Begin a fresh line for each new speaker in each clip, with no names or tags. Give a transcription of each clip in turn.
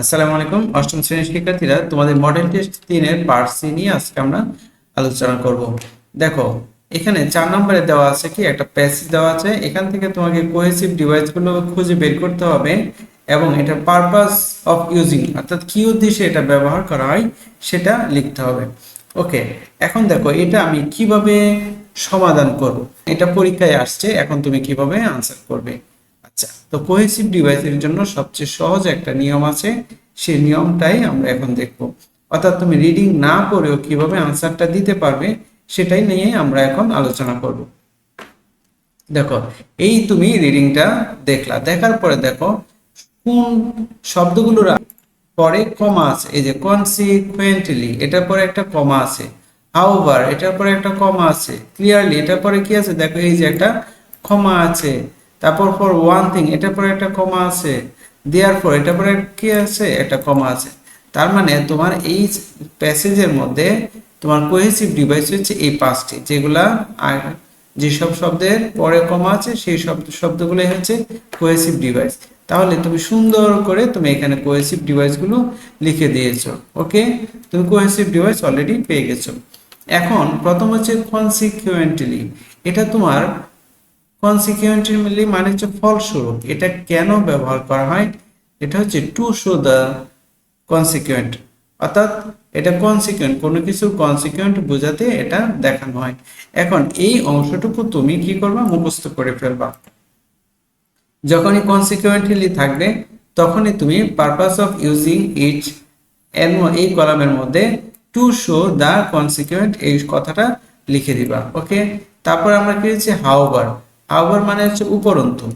আসসালামু আলাইকুম। অষ্টম শ্রেণির শিক্ষার্থীরা, তোমাদের মডেল টেস্ট তিনের পার্ট সি নিয়ে আজকে আমরা আলোচনা করব। দেখো, এখানে চার নম্বরে দেওয়া আছে কি? একটা প্যাসেজ দেওয়া আছে। এখান থেকে তোমাকে কোহেসিভ ডিভাইসগুলো খুঁজে বের করতে হবে এবং এটা পারপাস অফ ইউজিং অর্থাৎ কি উদ্দেশ্যে এটা ব্যবহার করা হয় সেটা লিখতে হবে। ওকে এখন দেখো, এটা আমি কীভাবে সমাধান করব? এটা পরীক্ষায় আসছে, এখন তুমি কীভাবে আনসার করবে? আচ্ছা তো কোহেসিভ ডিভাইসের জন্য সবচেয়ে সহজ একটা নিয়ম আছে সেই নিয়মটাই আমরা এখন দেখব। অর্থাৎ তুমি রিডিং না করেও কীভাবে আনসারটা দিতে পারবে, সেটাই নিয়ে আমরা এখন আলোচনা করব। দেখো, এই তুমি রিডিংটা দেখলা। দেখার পরে দেখো, কোন শব্দগুলোর পরে কমা আছে। এই যে কনসিকুয়েন্টলি এটার পরে একটা কমা আছে। হাউভার এটার পরে একটা কমা আছে। ক্লিয়ারলি এটার পরে কি আছে? দেখো, এই যে একটা কমা আছে। তারপর ফর ওয়ান থিং এটার পরে একটা কমা আছে। দেয়ার ফর এটার পরে কি আছে? একটা কমা আছে। তার মানে তোমার এই প্যাসেজের মধ্যে তোমার কোহেসিভ ডিভাইস হচ্ছে এই পাঁচটি, যেগুলা যেসব শব্দের পরে কমা আছে, সেই শব্দ, শব্দগুলোই হচ্ছে কোহেসিভ ডিভাইস তাহলে তুমি সুন্দর করে তুমি এখানে কোহেসিভ ডিভাইসগুলো লিখে দিয়েছ ওকে তুমি কোহেসিভ ডিভাইস অলরেডি পেয়ে গেছো। এখন প্রথম হচ্ছে কনসিকুয়েন্টলি এটা তোমার কনসিকুয়েন্টলি মানে হচ্ছে ফলস্বরূপ। এটা কেন ব্যবহার করা হয়? এটা হচ্ছে টু শো দ্য কনসিকুয়েন্ট অর্থাৎ এটা কনসিকুয়েন্ট কোনো কিছু কনসিকুয়েন্ট বোঝাতে এটা দেখানো হয়। এখন এই অংশটুকু তুমি কি করবা? মুখস্থ করে ফেলবা। যখনই কনসিকুয়েন্টলি থাকবে, তখনই তুমি পারপাস অফ ইউজিং ইট এর এই কলামের মধ্যে টু শো দ্য কনসিকুয়েন্ট এই কথাটা লিখে দিবা ওকে তারপর আমরা কি হচ্ছে হাওবার হাওবার মানে হচ্ছে উপরন্তু।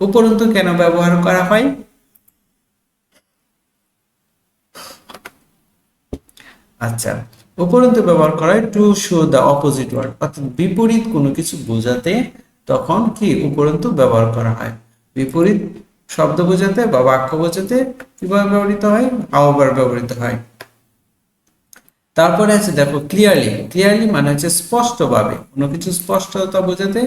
উপরন্তু কেন ব্যবহার করা হয়? আচ্ছা উপরন্তু ব্যবহার করা হয় to show the opposite word অর্থাৎ বিপরীত কোনো কিছু বোঝাতে তখন কি উপরন্তু ব্যবহার করা হয়? বিপরীত শব্দ বোঝাতে বা বাক্য বোঝাতে কীভাবে ব্যবহৃত হয়? হাওবার ব্যবহৃত হয়। তারপরে আছে দেখো ক্লিয়ারলি ক্লিয়ারলি মানে হচ্ছে স্পষ্টভাবে, কোনো কিছু স্পষ্টতা বোঝাতে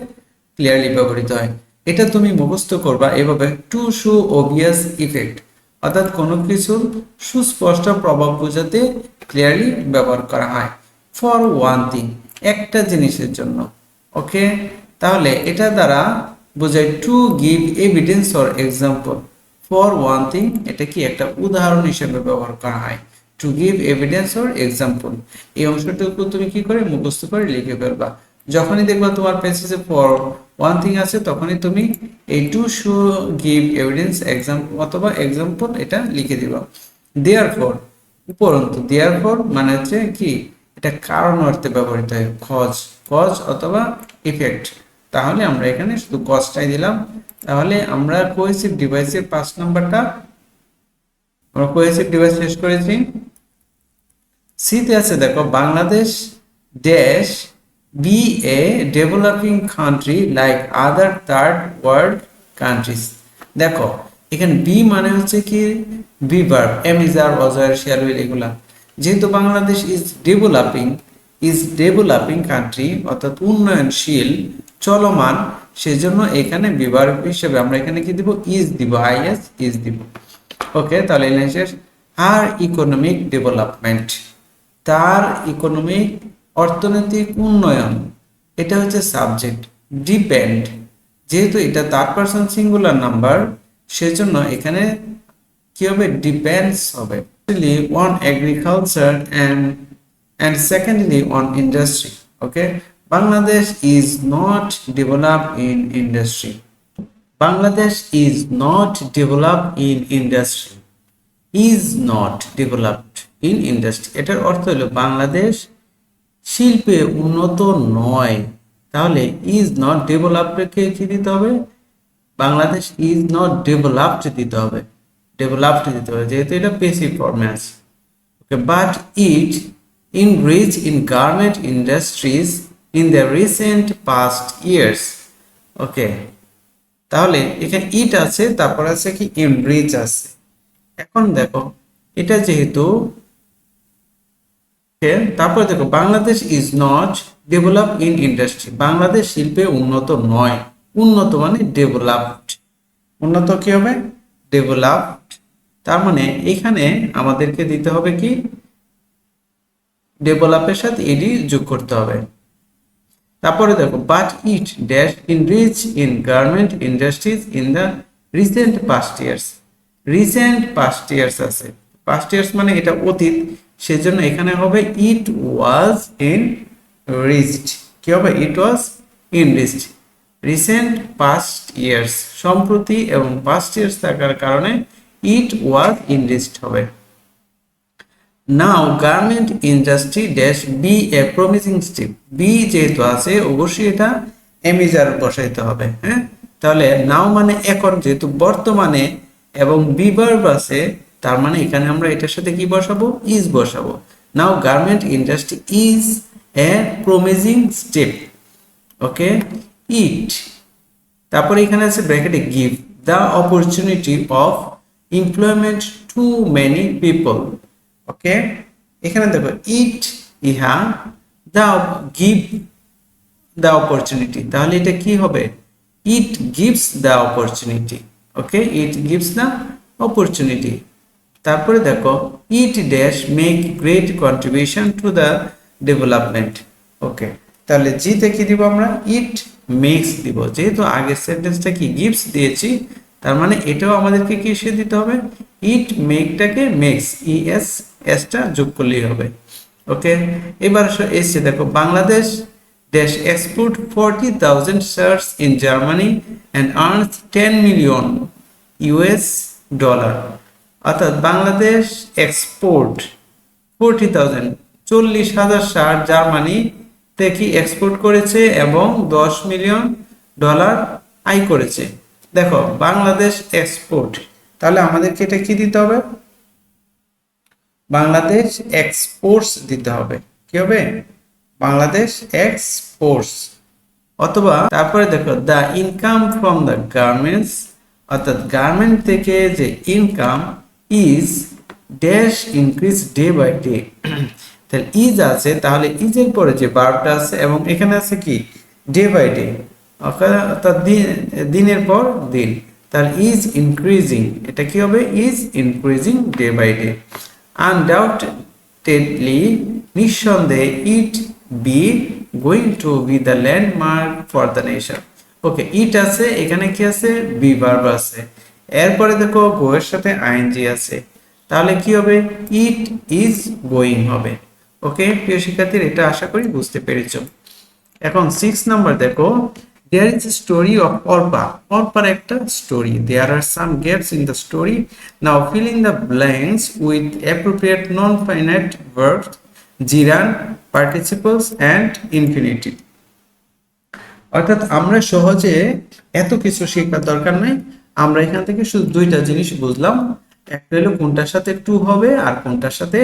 ক্লিয়ারলি ব্যবহৃত হয়। এটা তুমি মুখস্থ করবা এভাবে টু শু ওবিয়াস ইফেক্ট। অর্থাৎ কোনো কিছুর সুস্পষ্ট প্রভাব বোঝাতে ক্লিয়ারলি ব্যবহার করা হয়। ফর ওয়ান থিং, একটা জিনিসের জন্য। ওকে? তাহলে এটা দ্বারা বোঝায় to give evidence or example. For one thing, এটা কি একটা উদাহরণ হিসেবে ব্যবহার করা হয়। To give evidence or example. এই অংশটুকু তুমি কি করে মুখস্থ করে লিখে ফেলবা? যখনই দেখবা তোমার পেজে ফর ওয়ান থিং আছে, তখনই তুমি এই to show give evidence example অথবা এক্সাম্পল এটা লিখে দিবা। দেয়ার ফর উপরন্তু দেয়ার ফর মানে হচ্ছে কি? এটা কারণ অর্থে ব্যবহৃত হয়। কজ কজ অথবা ইফেক্ট তাহলে আমরা এখানে শুধু কজটাই দিলাম। তাহলে আমরা কোয়েসিভ ডিভাইসের পাঁচ নাম্বারটা আমরা কোহেসিভ ডিভাইস শেষ করেছি। সিতে আছে, দেখো, Bangladesh dash be a developing country like other third world countries দেখো, এখানে বি মানে হচ্ছে কি? Be verb am is are অজয়ের shall will এগুলা। যেহেতু Bangladesh is developing is developing country অর্থাৎ উন্নয়নশীল, চলমান, সেজন্য এখানে বিভার হিসেবে আমরা এখানে কি দিব? ইজ দিব আইএস ইজ দিব। ওকে, তাহলে লাইন শেষ। আর ইকোনমিক ডেভেলপমেন্ট তার ইকোনমিক অর্থনৈতিক উন্নয়ন, এটা হচ্ছে সাবজেক্ট ডিপেন্ড যেহেতু এটা থার্ড পারসন সিঙ্গুলার নাম্বার সেজন্য এখানে কি হবে? ডিপেন্ডস হবে। On agriculture and and secondly on industry okay Bangladesh is not develop in industry Bangladesh is not develop in industry is not developed in industry এটার অর্থ হলো বাংলাদেশ শিল্পে উন্নত নয়। তাহলে ইজ নট ডেভেলপডকে কি দিতে হবে? বাংলাদেশ ইজ নট ডেভেলপড দিতে হবে। ডেভেলপড দিতে হবে, যেহেতু এটা পেসিভ ফর্মে আছে okay but it enrich in garment industries in the recent past years okay তাহলে এখানে ইট আছে, তারপর আছে কি এমব্রিজ আছে। এখন দেখো, এটা যেহেতু তারপর দেখো, Bangladesh is not develop in industry Bangladesh শিল্পে উন্নত নয়। উন্নত মানে ডেভেলপড উন্নত কি হবে? ডেভেলপড তার মানে এখানে আমাদেরকে দিতে হবে কি? ডেভেলপের সাথে এডি যোগ করতে হবে। তারপরে দেখো but it dash enrich in garment industries in the recent past years recent past years আছে। পাস্ট ইয়ার্স মানে এটা অতীত। সেজন্য এখানে হবে ইট ওয়াজ ইন রিচড কি হবে? It was enriched recent past years সম্প্রতি এবং পাস্ট ইয়ার্স থাকার কারণে ইট ওয়াজ ইন রিচড হবে। Now garment industry dash be a promising step be যেহেতু আছে, অবশ্যই এটা এমিজার বসাইতে হবে হ্যাঁ? তাহলে নাও মানে এখন যেহেতু বর্তমানে এবং বি ভার্ব আছে তার মানে এখানে আমরা এটার সাথে কি বসাবো? ইজ বসাবো। Now garment industry is a promising step okay it তারপরে এখানে আছে ব্র্যাকেটে give the opportunity of employment to many people okay এখানে দেখো ইট ইহা দ্য গিভ দ্য অপরচুনিটি তাহলে এটা কি হবে? It gives the opportunity okay it gives the opportunity তারপরে দেখো it dash make great contribution to the development okay তাহলে জিতে কি দিব আমরা? ইট মেক্স দিব। যেহেতু আগের সেন্টেন্সটা কি? গিভস দিয়েছি, তার মানে এটাও আমাদেরকে কি সে দিতে হবে? ইট মেকটাকে মেক্স ই এস এসটা যোগ করলেই হবে। ওকে এবার এসছে দেখো, Bangladesh dash export forty thousand shirts in Germany and earns ten million US dollar অর্থাৎ বাংলাদেশ এক্সপোর্ট ফোরটি থাউজেন্ড চল্লিশ হাজার শার্ট জার্মানি থেকে এক্সপোর্ট করেছে এবং দশ মিলিয়ন ডলার আয় করেছে। দেখো, বাংলাদেশ এক্সপোর্ট তাহলে আমাদেরকে এটা কি দিতে হবে? বাংলাদেশ এক্সপোর্টস দিতে হবে। কি হবে? বাংলাদেশ এক্সপোর্টস অথবা তারপরে দেখো the income from the garments অর্থাৎ গার্মেন্ট থেকে যে income is dash increase day by day তাহলে ইজ আছে, তাহলে ইজের পরে যে বার্বটা আছে, এবং এখানে আছে কি? ডে বাই ডে অর্থাৎ দিনের পর দিন। তাহলে ইজ ইনক্রিজিং এটা কি হবে? Is increasing day by day undoubtedly নিঃসন্দেহে it be going to be the landmark for the nation okay it আছে, এখানে কি আছে? বি ভার্ব আছে। এরপরে দেখো গো এর সাথে আইএনজি আছে। তাহলে কি হবে? ইট ইজ গোয়িং হবে। ওকে প্রিয় শিক্ষার্থীর, এটা আশা করি বুঝতে পেরেছ। এখন সিক্স নাম্বার দেখো। There is a story of Arpa অর্পার একটা story there are some gaps in the story now fill in the blanks with appropriate non finite work জিরান participles and infinity অর্থাৎ আমরা সহজে এত কিছু শেখার দরকার নাই। আমরা এখান থেকে শুধু দুইটা জিনিস বুঝলাম। একটা হলো কোনটার সাথে টু হবে আর কোনটার সাথে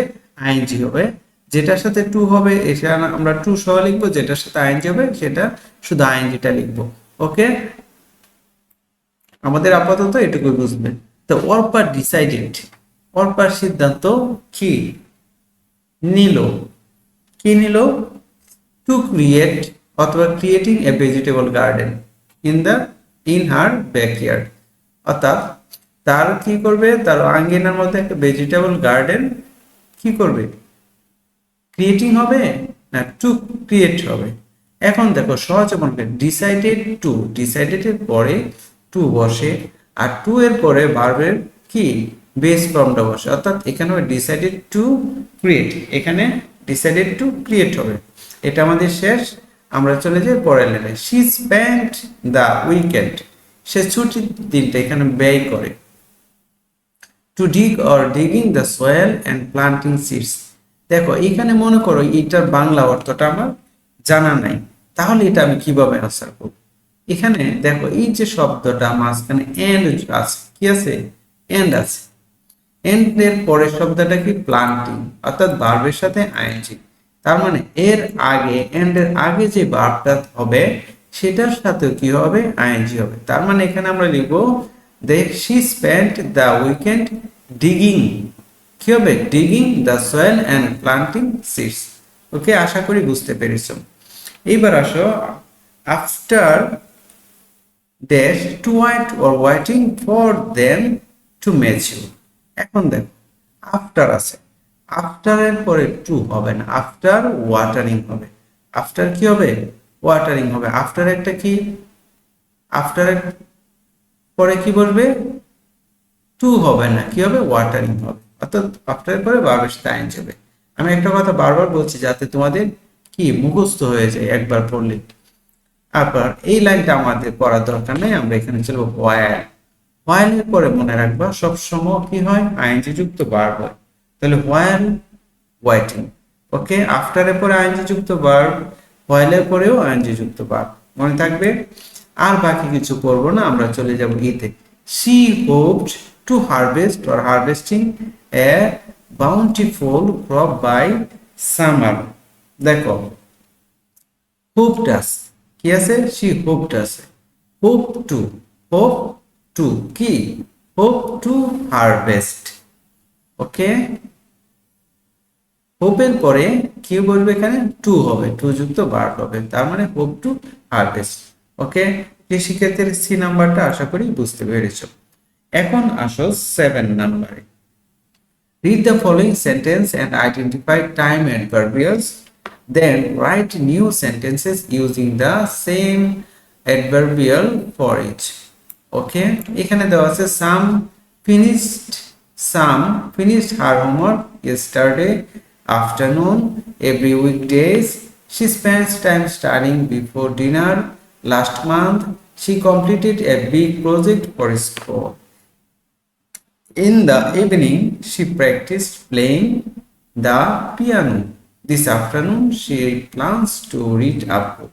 আইএনজি হবে। যেটার সাথে টু হবে এটা আমরা টু সহ লিখব, যেটার সাথে আইএনজি হবে, সেটা শুধু আইএনজিটা লিখব। ওকে আমাদের আপাতত এটুকুই বুঝবে। তো অর্পার ডিসাইডেড অর্পার সিদ্ধান্ত কি? নিল। কি নিল? টু ক্রিয়েট অথবা creating a vegetable garden in the in her backyard অর্থাৎ তার কি করবে? তার আঙ্গিনার মধ্যে একটা ভেজিটেবল গার্ডেন কি করবে? ক্রিয়েটিং হবে না টু ক্রিয়েট হবে? এখন দেখো সহজ মনে ডিসাইডেড টু ডিসাইডেড এর পরে টু বসে আর টু এর পরে ভার্বের কি? বেস ফর্মটা বসে। অর্থাৎ এখানে ডিসাইডেড টু ক্রিয়েট এখানে ডিসাইডেড টু ক্রিয়েট হবে। এটা আমাদের শেষ। আমরা চলে যাই পরের লেনে শি স্পেন্ড দ্য উইকেন্ড সে ছুটির দিনটা এখানে ব্যয় করে। To dig or digging the soil and planting seeds দেখো, এখানে মনে করো এটার বাংলা অর্থটা আমার জানা নাই। তাহলে এটা আমি কীভাবে আনসার করব? এখানে দেখো, এই যে শব্দটা মাঝখানে এন্ড আছে, কি আছে? এন্ড আছে। এন্ড এর পরের শব্দটা কি? প্লান্টিং অর্থাৎ বার্বের সাথে আইএনজি তার মানে এর আগে এন্ড এর আগে যে বার্বটা হবে সেটার সাথে কি হবে? আইএনজি হবে। তার মানে এখানে আমরা লিখব they she spent the weekend digging কি হবে? Digging the soil and planting seeds okay আশা করি বুঝতে পেরেছ। এইবার আসো after dash to wait or waiting for them to mature এখন দেখো আফটার আছে। আফটারের পরে টু হবে না। আফটার ওয়াটারিং হবে। আফটার কি হবে? ওয়াটারিং হবে। আফটার একটা কি? আফটারের পরে কি বলবে? টু হবে না, কি হবে? ওয়াটারিং হবে। অর্থাৎ আফটারের পরে বাবেশ তাইন যাবে। আমি একটা কথা বারবার বলছি যাতে তোমাদের কি মুখস্থ হয়ে যায় একবার পড়লে। তারপর এই লাইনটা আমাদের পড়ার দরকার নেই, আমরা এখানে চলবো হোয়াইল হোয়াইলের পরে মনে রাখবা, সবসময় কি হয়? আইনজি যুক্ত বার হয়। তাহলে হোয়াইল ওয়াইটিং ওকে আফটারের পরে আইনজি যুক্ত বার হোয়াইলের পরেও আইনজি যুক্ত বার মনে থাকবে, আর বাকি কিছু করব না, আমরা চলে যাব ইতে she hoped to harvest or harvesting a bountiful crop by summer দেখো হোপড আছে। কি আছে? সি হোপড আছে। হোপ টু হোপ টু কি? হোপ টু হারভেস্ট ওকে হোপের পরে কি বলবে এখানে টু হবে টু যুক্ত বার্ড হবে। তার মানে হোপ টু হার্ভেস্ট ওকে কৃষিক্ষেত্রের সি নাম্বারটা আশা করি বুঝতে পেরেছ। এখন আসো সেভেন নাম্বারে read the following sentence and identify time and adverbials then write new sentences using the same adverbial for each okay এখানে দেওয়া আছে some finished some finished her homework yesterday afternoon every weekdays she spends time studying before dinner last month she completed a big project for school in the evening, she practiced playing the piano. This afternoon, she plans to read a book.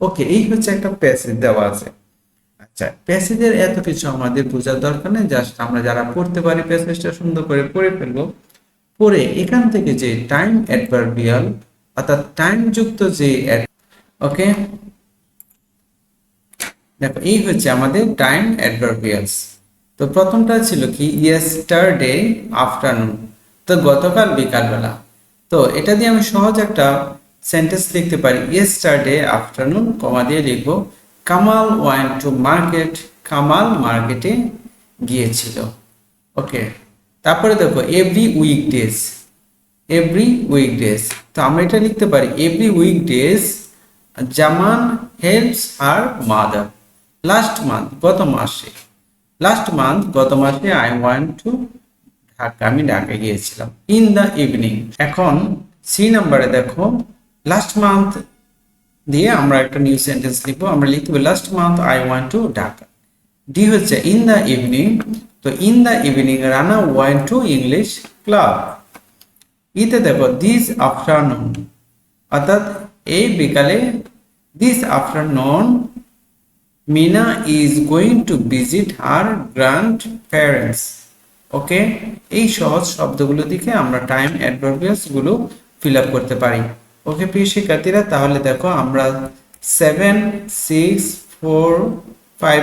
Okay এই হচ্ছে একটা passage দেওয়া আছে আচ্ছা প্যাসেজের এত কিছু আমাদের বোঝার দরকার নেই জাস্ট আমরা যারা পড়তে পারি প্যাসেজটা সুন্দর করে পড়ে ফেলব পরে এখান থেকে যে টাইম অ্যাডভার্বিয়াল অর্থাৎ টাইম যুক্ত যে ওকে দেখো, এই হচ্ছে আমাদের টাইম অ্যাডভার্বিয়ালস তো প্রথমটা ছিল কি? ইয়েস্টারডে আফটারনুন তো গতকাল বিকালবেলা। তো এটা দিয়ে আমি সহজ একটা সেন্টেন্স লিখতে পারি। ইয়েস্টারডে আফটারনুন কমা দিয়ে লিখব Kamal went to market Kamal মার্কেটে গিয়েছিল। ওকে তারপরে দেখো every week days every week days তো আমরা এটা লিখতে পারি every week days Zaman helps her mother last month গত মাসে লাস্ট মান্থ গত মাসে আই ওয়ান্ট টু ঢাকা, আমি ঢাকা গিয়েছিলাম ইন দ্য ইভিনিং এখন সি নাম্বারে দেখো লাস্ট মান্থ দিয়ে আমরা একটা নিউ সেন্টেন্স লিখব, আমরা লিখব last month I went to Dhaka D হচ্ছে ইন দ্য ইভিনিং তো in the evening Rana went to English club ইতে দেখো দিস আফটারনুন অর্থাৎ এই বিকালে this afternoon Mina is going to visit her grandparents okay এই সহজ শব্দগুলো দিকে আমরা টাইম অ্যাডভার্বিয়াসগুলো ফিল আপ করতে পারি। ওকে প্রিয় শিক্ষার্থীরা, তাহলে দেখো, আমরা seven six four five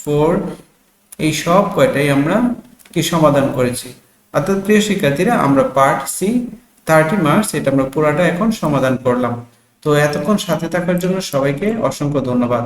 four এই সব কয়টাই আমরা কি সমাধান করেছি? অর্থাৎ প্রিয় শিক্ষার্থীরা, আমরা পার্ট সি থার্টি মার্কস এটা আমরা পুরাটা এখন সমাধান করলাম। তো এতক্ষণ সাথে থাকার জন্য সবাইকে অসংখ্য ধন্যবাদ।